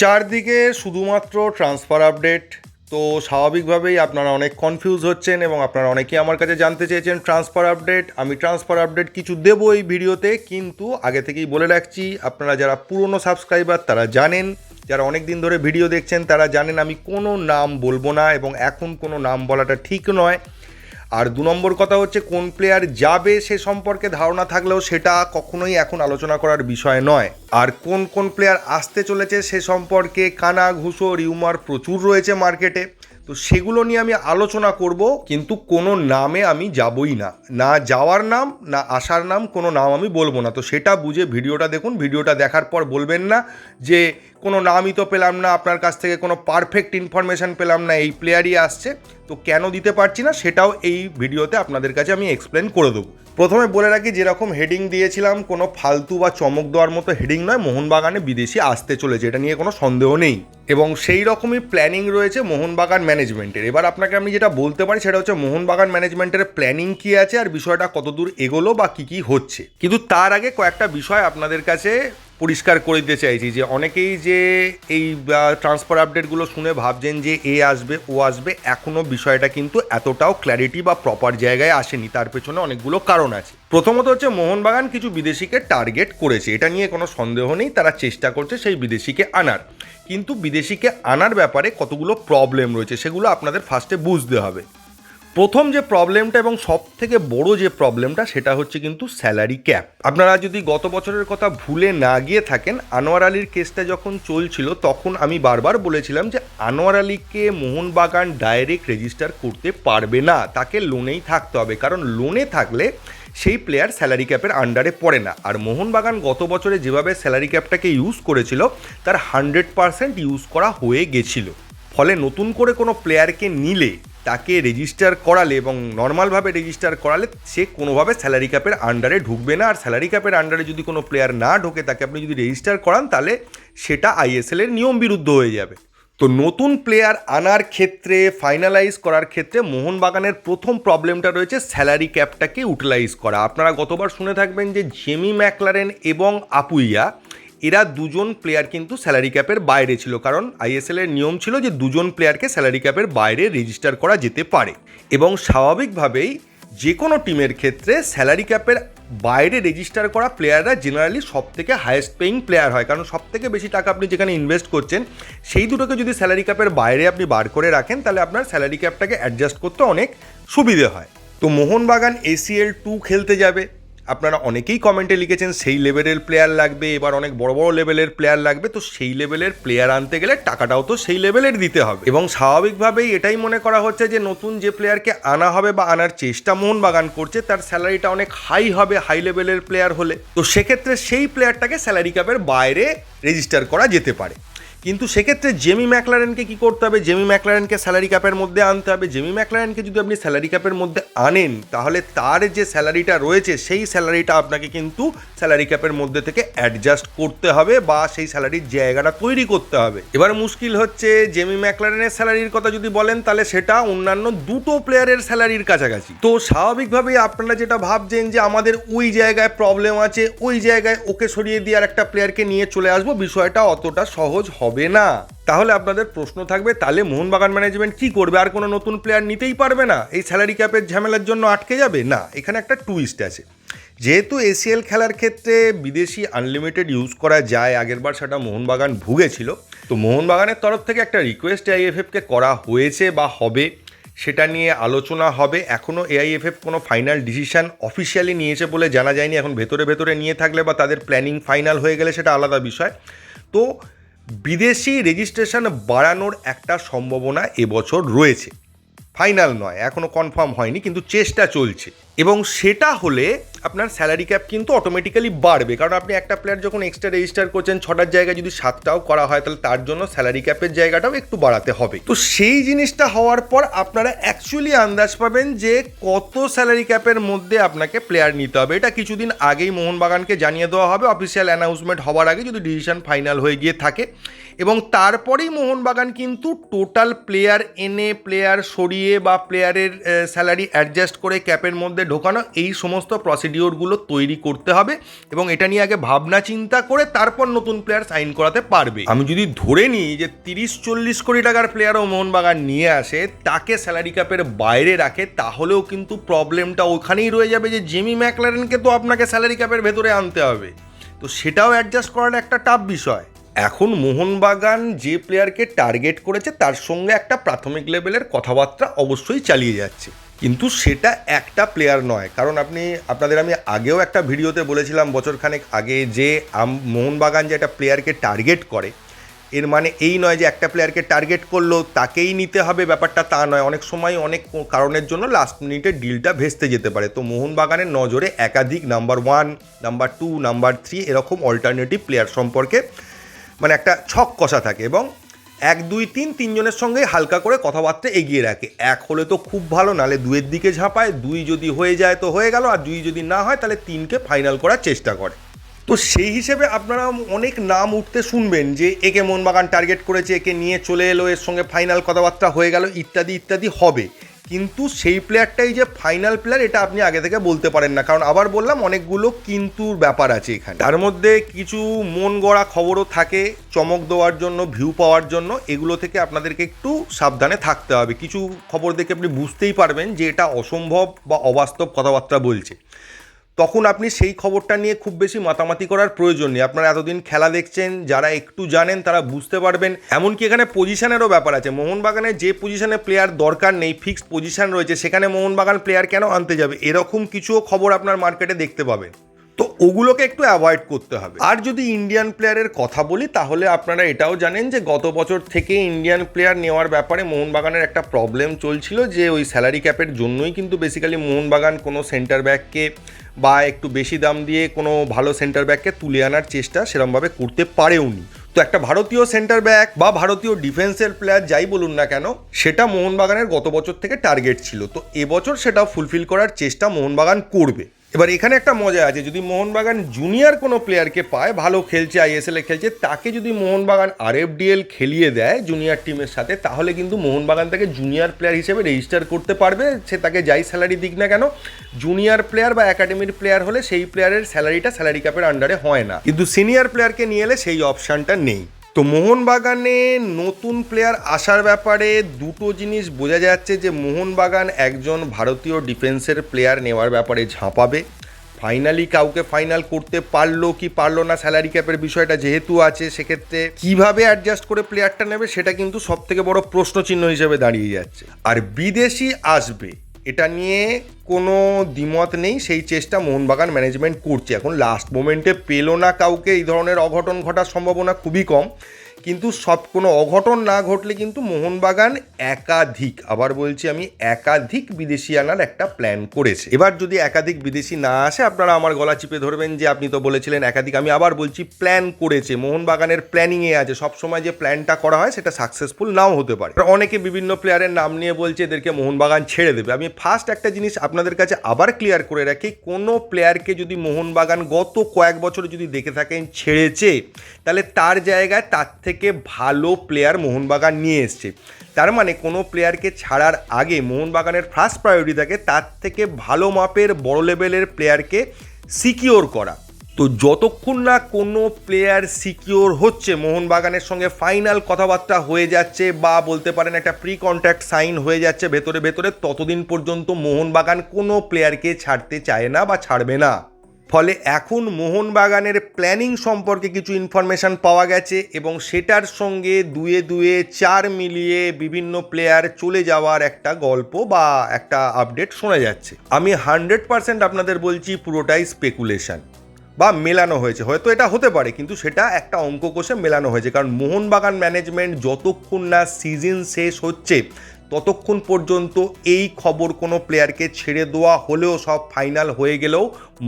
চারদিকে শুধুমাত্র transfer update তো স্বাভাবিকভাবেই আপনারা অনেক কনফিউজ হচ্ছেন এবং আপনারা অনেকেই আমার কাছে জানতে চেয়েছেন ট্রান্সফার আপডেট আমি ট্রান্সফার আপডেট কিছু দেবো এই ভিডিওতে, কিন্তু আগে থেকেই বলে রাখছি, আপনারা যারা পুরনো সাবস্ক্রাইবার তারা জানেন, যারা অনেক দিন ধরে ভিডিও দেখছেন, তারা জানেন আমি কোনো নাম বলব না এবং এখন কোনো নাম বলাটা ঠিক নয়। আর দু নম্বর কথা হচ্ছে, কোন প্লেয়ার যাবে সে সম্পর্কে ধারণা থাকলেও সেটা কখনোই এখন আলোচনা করার বিষয় নয়। আর কোন কোন প্লেয়ার আসতে চলেছে সে সম্পর্কে কানা, ঘুষো রিউমার প্রচুর রয়েছে মার্কেটে তো সেগুলো নিয়ে আমি আলোচনা করব, কিন্তু কোনো নামে আমি যাবই না। না যাওয়ার নাম, না আসার নাম, কোনো নাম আমি বলব না। তো সেটা বুঝে ভিডিওটা দেখুন, ভিডিওটা দেখার পর বলবেন না যে কোনো নামই তো পেলাম না, আপনার কাছ থেকে কোনো পারফেক্ট ইনফরমেশান পেলাম না, এই প্লেয়ারই আসছে। তো কেন দিতে পারছি না, সেটাও এই ভিডিওতে আপনাদের কাছে আমি এক্সপ্লেন করে দেবো। প্রথমে বলে রাখি, যেরকম হেডিং দিয়েছিলাম, কোনো ফালতু বা চমক দেওয়ার মতো হেডিং নয়। মোহনবাগানে বিদেশি আসতে চলেছে, এটা নিয়ে কোনো সন্দেহ নেই। এবং সেই রকমই প্ল্যানিং রয়েছে মোহনবাগান ম্যানেজমেন্টের এবার আপনাকে আমি যেটা বলতে পারি, সেটা হচ্ছে মোহনবাগান ম্যানেজমেন্টের প্ল্যানিং কী আছে আর বিষয়টা কতদূর এগোলো বা কী কী হচ্ছে। কিন্তু তার আগে কয়েকটা বিষয় আপনাদের কাছে পরিষ্কার করে দিতে চাইছি যে অনেকেই যে এই ট্রান্সফার আপডেটগুলো শুনে ভাবছেন যে এ আসবে, ও আসবে এখনও বিষয়টা কিন্তু এতটাও ক্ল্যারিটি বা প্রপার জায়গায় আসেনি। তার পেছনে অনেকগুলো কারণ আছে। প্রথমত হচ্ছে মোহনবাগান কিছু বিদেশিকে টার্গেট করেছে। এটা নিয়ে কোনো সন্দেহ নেই, তারা চেষ্টা করছে সেই বিদেশিকে আনার। কিন্তু বিদেশিকে আনার ব্যাপারে কতগুলো প্রবলেম রয়েছে, সেগুলো আপনাদের ফার্স্টে বুঝতে হবে। প্রথম যে প্রবলেমটা এবং সব থেকে বড় যে প্রবলেমটা সেটা হচ্ছে কিন্তু স্যালারি ক্যাপ আপনারা যদি গত বছরের কথা ভুলে না গিয়ে থাকেন, আনোয়ার আলীর কেসটা যখন চলছিল, তখন আমি বারবার বলেছিলাম যে আনোয়ার আলীকে মোহনবাগান ডাইরেক্ট রেজিস্টার করতে পারবে না। তাকে লোনেই থাকতে হবে। কারণ লোনে থাকলে সেই প্লেয়ার স্যালারি ক্যাপের আন্ডারে পড়ে না। আর মোহনবাগান গত বছরে যেভাবে স্যালারি ক্যাপটাকে ইউজ করেছিল, তার হান্ড্রেড পারসেন্ট ইউজ করা হয়ে গেছিল। ফলে নতুন করে কোনো প্লেয়ারকে নিলে তাকে রেজিস্টার করালে এবং নর্মালভাবে রেজিস্টার করালে সে কোনোভাবে স্যালারি ক্যাপের আন্ডারে ঢুকবে না। আর স্যালারি ক্যাপের আন্ডারে যদি কোনো প্লেয়ার না ঢোকে, তাকে আপনি যদি রেজিস্টার করান, তাহলে সেটা আইএসএল এর নিয়ম বিরুদ্ধ হয়ে যাবে। তো নতুন প্লেয়ার আনার ক্ষেত্রে ফাইনালাইজ করার ক্ষেত্রে মোহনবাগানের প্রথম প্রবলেমটা রয়েছে স্যালারি ক্যাপটাকে ইউটিলাইজ করা। আপনারা গতবার শুনে থাকবেন যে জেমি ম্যাকলারেন এবং আপুইয়া এরা দুজন প্লেয়ার কিন্তু স্যালারি ক্যাপের বাইরে ছিল, কারণ আইএসএল এর নিয়ম ছিল যে দুজন প্লেয়ারকে স্যালারি ক্যাপের বাইরে রেজিস্টার করা যেতে পারে। এবং স্বাভাবিকভাবেই যে কোনো টিমের ক্ষেত্রে স্যালারি ক্যাপের বাইরে রেজিস্টার করা প্লেয়াররা জেনারেলি সব থেকে হায়েস্ট পেইং প্লেয়ার হয়। কারণ সব থেকে বেশি টাকা আপনি যেখানে ইনভেস্ট করছেন, সেই দুটোকে যদি স্যালারি ক্যাপের বাইরে আপনি বার করে রাখেন, তাহলে আপনার স্যালারি ক্যাপটাকে অ্যাডজাস্ট করতে অনেক সুবিধে হয়। তো মোহনবাগান এসিএল টু খেলতে যাবে। আপনারা অনেকেই কমেন্টে লিখেছেন, সেই লেভেলের প্লেয়ার লাগবে, এবার অনেক বড় বড় লেভেলের প্লেয়ার লাগবে। তো সেই লেভেলের প্লেয়ার আনতে গেলে টাকাটাও তো সেই লেভেলের দিতে হবে। এবং স্বাভাবিকভাবেই এটাই মনে করা হচ্ছে যে, নতুন যে প্লেয়ারকে আনা হবে বা আনার চেষ্টা মোহনবাগান করছে, তার স্যালারিটা অনেক হাই হবে হাই লেভেলের প্লেয়ার হলে। তো সেক্ষেত্রে সেই প্লেয়ারটাকে স্যালারি ক্যাপের বাইরে রেজিস্টার করা যেতে পারে। কিন্তু সেক্ষেত্রে জেমি ম্যাকলারেনকে কি করতে হবে? জেমি ম্যাকলারেনকে স্যালারি ক্যাপের মধ্যে আনতে হবে। জেমি ম্যাকলারেনকে যদি আপনি স্যালারি ক্যাপের মধ্যে আনেন, তাহলে তার যে স্যালারিটা রয়েছে, সেই স্যালারিটা আপনাকে কিন্তু স্যালারি ক্যাপের মধ্যে থেকে অ্যাডজাস্ট করতে হবে বা সেই স্যালারির জায়গাটা তৈরি করতে হবে। এবার মুশকিল হচ্ছে জেমি ম্যাকলারেনের স্যালারির কথা যদি বলেন, তাহলে সেটা অন্যান্য দুটো প্লেয়ারের স্যালারির কাছাকাছি। তো স্বাভাবিকভাবেই আপনারা যেটা ভাবছেন যে আমাদের ওই জায়গায় প্রবলেম আছে, ওই জায়গায় ওকে সরিয়ে দিয়ে আর একটা প্লেয়ারকে নিয়ে চলে আসব, বিষয়টা অতটা সহজ হবে না। তাহলে আপনাদের প্রশ্ন থাকবে, তাহলে মোহনবাগান ম্যানেজমেন্ট কি করবে? আর কোনো নতুন প্লেয়ার নিতেই পারবে না? এই স্যালারি ক্যাপের ঝামেলার জন্য আটকে যাবে? না, এখানে একটা টুইস্ট আছে। যেহেতু এসিএল খেলার ক্ষেত্রে বিদেশি আনলিমিটেড ইউজ করা যায় আগেরবার সেটা মোহনবাগান ভুগেছিল। তো মোহনবাগানের তরফ থেকে একটা রিকোয়েস্ট আইএফএফকে করা হয়েছে বা হবে, সেটা নিয়ে আলোচনা হবে। এখনও এআইএফএফ কোনো ফাইনাল ডিসিশন অফিসিয়ালি নিয়েছে বলে জানা যায়নি। এখন ভেতরে ভেতরে নিয়ে থাকলে বা তাদের প্ল্যানিং ফাইনাল হয়ে গেলে সেটা আলাদা বিষয়। তো বিদেশি রেজিস্ট্রেশন বাড়ানোর একটা সম্ভাবনা এবছর রয়েছে। ফাইনাল নয় এখনও কনফার্ম হয়নি, কিন্তু চেষ্টা চলছে। এবং সেটা হলে আপনার স্যালারি ক্যাপ কিন্তু অটোমেটিক্যালি বাড়বে, কারণ আপনি একটা প্লেয়ার যখন এক্সট্রা রেজিস্টার করছেন, ছটার জায়গায় যদি সাতটাও করা হয়, তাহলে তার জন্য স্যালারি ক্যাপের জায়গাটাও একটু বাড়াতে হবে। তো সেই জিনিসটা হওয়ার পর আপনারা অ্যাকচুয়ালি আন্দাজ পাবেন যে কত স্যালারি ক্যাপের মধ্যে আপনাকে প্লেয়ার নিতে হবে। এটা কিছুদিন আগেই মোহনবাগানকে জানিয়ে দেওয়া হবে। অফিসিয়াল অ্যানাউন্সমেন্ট হওয়ার আগে যদি ডিসিশন ফাইনাল হয়ে গিয়ে থাকে এবং তারপরেই মোহনবাগান কিন্তু টোটাল প্লেয়ার এনে প্লেয়ার সরিয়ে বা প্লেয়ারের স্যালারি অ্যাডজাস্ট করে ক্যাপের মধ্যে ঢোকানো, এই সমস্ত প্রসিডিওরগুলো তৈরি করতে হবে এবং এটা নিয়ে আগে ভাবনা চিন্তা করে তারপর নতুন প্লেয়ার সাইন করাতে পারবে। আমি যদি ধরে নিই যে তিরিশ চল্লিশ কোটি টাকার প্লেয়ারও মোহনবাগান নিয়ে আসে, তাকে স্যালারি ক্যাপের বাইরে রাখে, তাহলেও কিন্তু প্রবলেমটা ওখানেই রয়ে যাবে যে জেমি ম্যাকলারেনকে তো আপনাকে স্যালারি ক্যাপের ভেতরে আনতে হবে। তো সেটাও অ্যাডজাস্ট করার একটা টাফ বিষয়। এখন মোহনবাগান যে প্লেয়ারকে টার্গেট করেছে, তার সঙ্গে একটা প্রাথমিক লেভেলের কথাবার্তা অবশ্যই চালিয়ে যাচ্ছে। কিন্তু সেটা একটা প্লেয়ার নয়। কারণ আপনি, আপনাদের আমি আগেও একটা ভিডিওতে বলেছিলাম বছরখানেক আগে যে মোহনবাগান যে একটা প্লেয়ারকে টার্গেট করে, এর মানে এই নয় যে একটা প্লেয়ারকে টার্গেট করল, তাকেই নিতে হবে, ব্যাপারটা তা নয়। অনেক সময় অনেক কারণের জন্য লাস্ট মিনিটে ডিলটা ভেস্তে যেতে পারে। তো মোহনবাগানের নজরে একাধিক number one number two number three এরকম অল্টারনেটিভ প্লেয়ার সম্পর্কে মানে একটা ছক কষা থাকে এবং এক, দুই, তিন, তিনজনের সঙ্গে হালকা করে কথাবার্তা এগিয়ে রাখে। এক হলে তো খুব ভালো, নালে দুয়ের দিকে ঝাঁপায়, দুই যদি হয়ে যায় তো হয়ে গেল, আর দুই যদি না হয় তাহলে তিনকে ফাইনাল করার চেষ্টা করে। তো সেই হিসেবে আপনারা অনেক নাম উঠতে শুনবেন যে, একে মোহনবাগান টার্গেট করেছে, একে নিয়ে চলে এলো, এর সঙ্গে ফাইনাল কথাবার্তা হয়ে গেল, ইত্যাদি ইত্যাদি হবে। কিন্তু সেই প্লেয়ারটাই যে ফাইনাল প্লেয়ার এটা আপনি আগে থেকে বলতে পারেন না। কারণ আবার বললাম, অনেকগুলো কিন্তুর ব্যাপার আছে এখানে। তার মধ্যে কিছু মন গড়া খবরও থাকে, চমক দেওয়ার জন্য ভিউ পাওয়ার জন্য। এগুলো থেকে আপনাদেরকে একটু সাবধানে থাকতে হবে। কিছু খবর দেখে আপনি বুঝতেই পারবেন যে এটা অসম্ভব বা অবাস্তব কথাবার্তা বলছে। তখন আপনি সেই খবরটা নিয়ে খুব বেশি মাতামাতি করার প্রয়োজন নেই। আপনারা এতদিন খেলা দেখছেন, যারা একটু জানেন তারা বুঝতে পারবেন। এমনকি এখানে পজিশনেরও ব্যাপার আছে। মোহনবাগানে যে পজিশনে প্লেয়ার দরকার নেই ফিক্সড পজিশন রয়েছে, সেখানে মোহনবাগান প্লেয়ার কেন আনতে যাবে? এরকম কিছুও খবর আপনার মার্কেটে দেখতে পাবেন। তো ওগুলোকে একটু অ্যাভয়েড করতে হবে। আর যদি ইন্ডিয়ান প্লেয়ারের কথা বলি, তাহলে আপনারা এটাও জানেন যে গত বছর থেকে ইন্ডিয়ান প্লেয়ার নেওয়ার ব্যাপারে মোহনবাগানের একটা প্রবলেম চলছিল যে ওই স্যালারি ক্যাপের জন্যই কিন্তু বেসিক্যালি মোহনবাগান কোনো সেন্টার ব্যাককে বা একটু বেশি দাম দিয়ে কোনো ভালো সেন্টার ব্যাককে তুলে আনার চেষ্টা সেরমভাবে করতে পারেওনি। তো একটা ভারতীয় সেন্টার ব্যাক বা ভারতীয় ডিফেন্সের প্লেয়ার যাই বলুন না কেন, সেটা মোহনবাগানের গত বছর থেকে টার্গেট ছিল। তো এবছর সেটা ফুলফিল করার চেষ্টা মোহনবাগান করবে। এবার এখানে একটা মজা আছে, যদি মোহনবাগান জুনিয়র কোনো প্লেয়ারকে পায়, ভালো খেলছে আইএসএলে খেলছে, তাকে যদি মোহনবাগান আরএফডিএল খেলিয়ে দেয় জুনিয়র টিমের সাথে, তাহলে কিন্তু মোহনবাগান তাকে জুনিয়র প্লেয়ার হিসেবে রেজিস্টার করতে পারবে, সে তাকে যাই স্যালারি দিক না কেন জুনিয়র প্লেয়ার বা একাডেমির প্লেয়ার হলে সেই প্লেয়ারের স্যালারিটা স্যালারি ক্যাপের আন্ডারে হয় না। কিন্তু সিনিয়র প্লেয়ারকে নিয়ে এলে সেই অপশানটা নেই। তো মোহনবাগানে নতুন প্লেয়ার আসার ব্যাপারে দুটো জিনিস বোঝা যাচ্ছে যে মোহনবাগান একজন ভারতীয় ডিফেন্সের প্লেয়ার নেওয়ার ব্যাপারে ঝাঁপাবে। ফাইনালি কাউকে ফাইনাল করতে পারল কি পারল না স্যালারি ক্যাপের বিষয়টা যেহেতু আছে, সেক্ষেত্রে কীভাবে অ্যাডজাস্ট করে প্লেয়ারটা নেবে সেটা কিন্তু সব থেকে বড় প্রশ্নচিহ্ন হিসেবে দাঁড়িয়ে যাচ্ছে। আর বিদেশি আসবে এটা নিয়ে কোনো দ্বিমত নেই, সেই চেষ্টা মোহনবাগান ম্যানেজমেন্ট করছে। এখন লাস্ট মোমেন্টে পেল না কাউকে, এই ধরনের অঘটন ঘটার সম্ভাবনা খুবই কম। কিন্তু সব কোনো অঘটন না ঘটলে কিন্তু মোহনবাগান একাধিক, আবার বলছি আমি একাধিক বিদেশি আনার একটা প্ল্যান করেছে। এবার যদি একাধিক বিদেশি না আসে, আপনারা আমার গলা চিপে ধরবেন যে আপনি তো বলেছিলেন একাধিক, আমি আবার বলছি প্ল্যান করেছে, মোহনবাগানের প্ল্যানিংয়ে আছে সবসময় যে প্ল্যানটা করা হয় সেটা সাকসেসফুল নাও হতে পারে। অনেকে বিভিন্ন প্লেয়ারের নাম নিয়ে বলছে এদেরকে মোহনবাগান ছেড়ে দেবে। আমি ফার্স্ট একটা জিনিস আপনাদের কাছে আবার ক্লিয়ার করে রাখি, কোনো প্লেয়ারকে যদি মোহনবাগান গত কয়েক বছর যদি দেখে থাকেন ছেড়েছে, তাহলে তার জায়গায় তার থেকে ভালো প্লেয়ার মোহনবাগান নিয়ে এসছে। তার মানে কোনো প্লেয়ারকে ছাড়ার আগে মোহনবাগানের ফার্স্ট প্রায়োরিটি থাকে তার থেকে ভালো মাপের, বড় লেভেলের প্লেয়ারকে সিকিওর করা। তো যতক্ষণ না কোনো প্লেয়ার সিকিওর হচ্ছে, মোহনবাগানের সঙ্গে ফাইনাল কথাবার্তা হয়ে যাচ্ছে বা বলতে পারেন একটা প্রি কন্ট্যাক্ট সাইন হয়ে যাচ্ছে ভেতরে ভেতরে, ততদিন পর্যন্ত মোহনবাগান কোনো প্লেয়ারকে ছাড়তে চায় না বা ছাড়বে না। ফলে এখন মোহনবাগানের প্ল্যানিং সম্পর্কে কিছু ইনফরমেশান পাওয়া গেছে এবং সেটার সঙ্গে দুয়ে দুয়ে চার মিলিয়ে বিভিন্ন প্লেয়ার চলে যাওয়ার একটা গল্প বা একটা আপডেট শোনা যাচ্ছে। আমি হান্ড্রেড পার্সেন্ট আপনাদের বলছি পুরোটাই স্পেকুলেশন বা মেলানো হয়েছে। হয়তো এটা হতে পারে, কিন্তু সেটা একটা অঙ্ক কোষে মেলানো হয়েছে। কারণ মোহনবাগান ম্যানেজমেন্ট যতক্ষণ না সিজন শেষ হচ্ছে ততক্ষণ পর্যন্ত এই খবর কোনো প্লেয়ারকে ছেড়ে দেওয়া হলেও সব ফাইনাল হয়ে গেলেও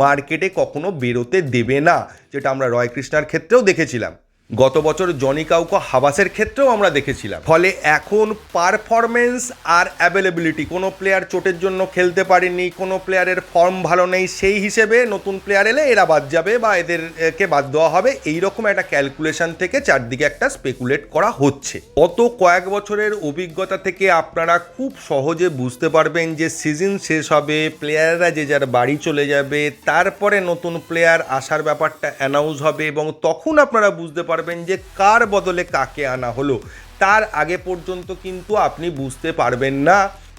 মার্কেটে কখনো বেরোতে দেবে না, যেটা আমরা রয় কৃষ্ণার ক্ষেত্রেও দেখেছিলাম। গত বছর জনি কাউকে হাবাসের ক্ষেত্রেও আমরা দেখেছিলাম। ফলে এখন পারফরমেন্স আর অ্যাভেলেবিলিটি কোনো প্লেয়ার চোটের জন্য খেলতে পারেনি, কোনো প্লেয়ারের ফর্ম ভালো নেই, সেই হিসেবে নতুন প্লেয়ার এলে এরা বাদ যাবে বা এদেরকে বাদ দেওয়া হবে। এই রকম একটা ক্যালকুলেশন থেকে চারদিকে একটা স্পেকুলেট করা হচ্ছে। গত কয়েক বছরের অভিজ্ঞতা থেকে আপনারা খুব সহজে বুঝতে পারবেন যে সিজন শেষ হবে প্লেয়াররা যে যার বাড়ি চলে যাবে, তারপরে নতুন প্লেয়ার আসার ব্যাপারটা অ্যানাউন্স হবে এবং তখন আপনারা বুঝতে পারবেন যে কার বদলে কাকে আনা হলো। তার আগে পর্যন্ত কিন্তু আপনি বুঝতে পারবেন না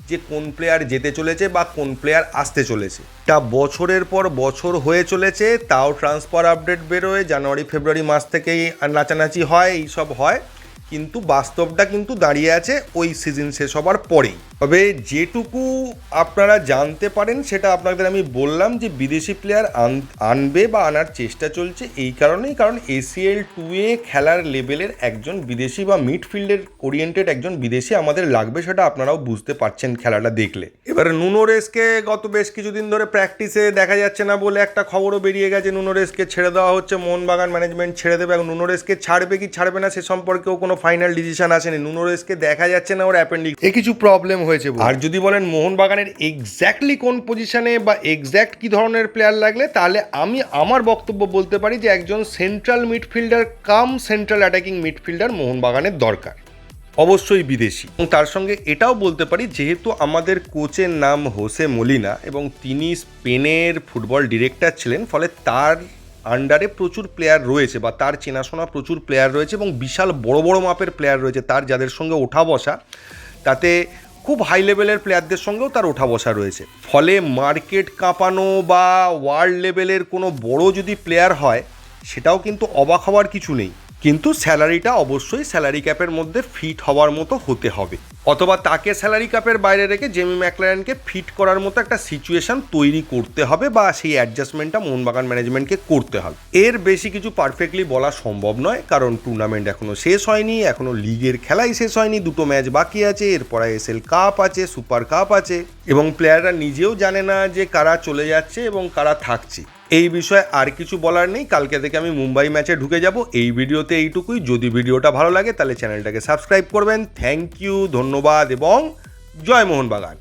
যে কোন প্লেয়ার যেতে চলেছে বা কোন প্লেয়ার আসতে চলেছে। তা বছরের পর বছর হয়ে চলেছে, তাও ট্রান্সফার আপডেট বেরোয়, জানুয়ারি, ফেব্রুয়ারি মাস থেকেই নাচানাচি হয়, এইসব হয়। কিন্তু বাস্তবটা কিন্তু দাঁড়িয়ে আছে ওই সিজন শেষ হবার পরেই। তবে যেটুকু আপনারা জানতে পারেন, সেটা আপনাদের আমি বললাম যে বিদেশি প্লেয়ার আনবে বা আনার চেষ্টা চলছে এই কারণেই, কারণ এসিএল টু এ খেলার লেভেলের একজন বিদেশি বা মিডফিল্ডের ওরিয়েন্টেড একজন বিদেশি আমাদের লাগবে, সেটা আপনারাও বুঝতে পারছেন খেলাটা দেখলে। এবারে নুনোরেসকে গত বেশ কিছুদিন ধরে প্র্যাকটিসে দেখা যাচ্ছে না বলে একটা খবরও বেরিয়ে গেছে নুনোরেসকে ছেড়ে দেওয়া হচ্ছে, মোহনবাগান ম্যানেজমেন্ট ছেড়ে দেবে, এবং নুনোরেসকে ছাড়বে কি ছাড়বে না সে সম্পর্কেও কোনো ফাইনাল ডিসিশন আসেনি। নুনোরেসকে দেখা যাচ্ছে না ওর অ্যাপেন্ডিক্স এ কিছু প্রবলেম হয়েছে আর যদি বলেন মোহনবাগানের এক্স্যাক্টলি কোন পজিশনে বা এক্স্যাক্ট কি ধরনের প্লেয়ার লাগলে তাহলে আমি আমার বক্তব্য বলতে পারি যে একজন central midfielder cum central attacking midfielder মোহনবাগানের দরকার। অবশ্যই বিদেশি। এবং তার সঙ্গে এটাও বলতে পারি যেহেতু আমাদের কোচের নাম হোসে মলিনা এবং তিনি স্পেনের ফুটবল ডিরেক্টর ছিলেন ফলে তার আন্ডারে প্রচুর প্লেয়ার রয়েছে বা তার চেনাশোনা প্রচুর প্লেয়ার রয়েছে এবং বিশাল বড় বড় মাপের প্লেয়ার রয়েছে তার, যাদের সঙ্গে ওঠা বসা, তাতে খুব হাই লেভেলের প্লেয়ারদের সঙ্গেও তার ওঠা বসা রয়েছে। ফলে মার্কেট কাঁপানো বা ওয়ার্ল্ড লেভেলের কোনো বড় যদি প্লেয়ার হয়, সেটাও কিন্তু অবাক হওয়ার কিছু নেই। কিন্তু স্যালারিটা অবশ্যই স্যালারি ক্যাপের মধ্যে ফিট হওয়ার মতো হতে হবে। অথবা তাকে স্যালারি ক্যাপের বাইরে রেখে জেমি ম্যাকলারেনকে ফিট করার মতো একটা সিচুয়েশন তৈরি করতে হবে বা সেই অ্যাডজাস্টমেন্টটা মোহনবাগান ম্যানেজমেন্টকে করতে হবে। এর বেশি কিছু পারফেক্টলি বলা সম্ভব নয়, কারণ টুর্নামেন্ট এখনও শেষ হয়নি এখনও লিগের খেলাই শেষ হয়নি, দুটো ম্যাচ বাকি আছে, এরপরে এসএল কাপ আছে, সুপার কাপ আছে, এবং প্লেয়াররা নিজেও জানে না যে কারা চলে যাচ্ছে এবং কারা থাকছে। এই বিষয়ে আর কিছু বলার নেই। কালকে থেকে আমি মুম্বাই ম্যাচে ঢুকে যাব। এই ভিডিওতে এইটুকুই। যদি ভিডিওটা ভালো লাগে, তাহলে চ্যানেলটাকে সাবস্ক্রাইব করবেন। থ্যাংক ইউ, ধন্যবাদ এবং জয় মোহনবাগান।